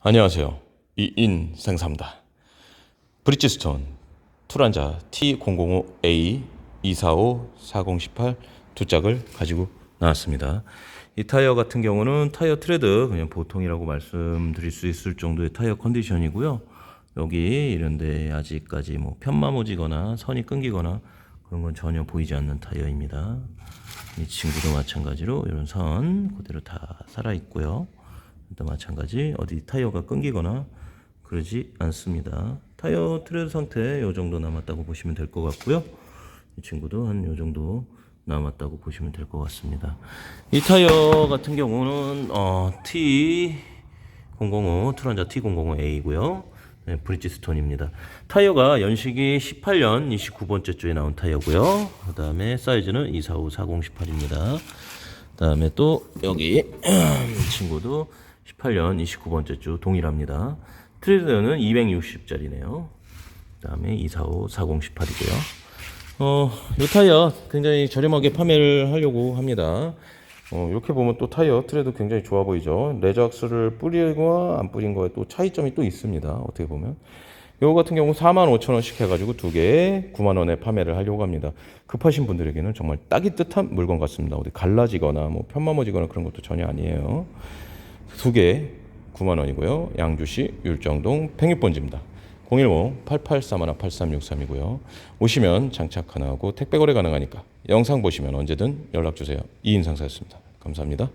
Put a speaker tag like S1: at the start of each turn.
S1: 안녕하세요. 이인 생사입니다. 브리지스톤 투란자 T005A 245 4018 두 짝을 가지고 나왔습니다. 이 타이어 같은 경우는 타이어 트레드 그냥 보통이라고 말씀드릴 수 있을 정도의 타이어 컨디션이고요. 여기 이런데 아직까지 뭐 편마모지거나 선이 끊기거나 그런 건 전혀 보이지 않는 타이어입니다. 이 친구도 마찬가지로 이런 선 그대로 다 살아 있고요. 또 마찬가지 어디 타이어가 끊기거나 그러지 않습니다. 타이어 트레드 상태 이 정도 남았다고 보시면 될 것 같고요. 이 친구도 한이 정도 남았다고 보시면 될 것 같습니다. 이 타이어 같은 경우는 어, T005 트란자 T005A고요. 네, 브리지스톤입니다. 타이어가 연식이 18년 29번째 주에 나온 타이어고요. 그 다음에 사이즈는 245 40 18입니다. 그 다음에 또 여기 이 친구도 18년 29번째 주 동일합니다. 트레이더는 260짜리네요. 그 다음에 245 40 18이고요. 어, 이 타이어 굉장히 저렴하게 판매를 하려고 합니다. 어, 이렇게 보면 또 타이어 트레도 굉장히 좋아 보이죠. 레저 악스를 뿌리고 안 뿌린 거에 또 차이점이 또 있습니다. 어떻게 보면. 요거 같은 경우 4만 5천 원씩 해가지고 두 개에 9만 원에 판매를 하려고 합니다. 급하신 분들에게는 정말 딱이 뜻한 물건 같습니다. 어디 갈라지거나 뭐 편마모지거나 그런 것도 전혀 아니에요. 두 개 9만 원이고요. 양주시 율정동 팽익본지입니다. 015-8831-8363이고요. 오시면 장착 가능하고 택배 거래 가능하니까 영상 보시면 언제든 연락 주세요. 이인상사였습니다. 감사합니다.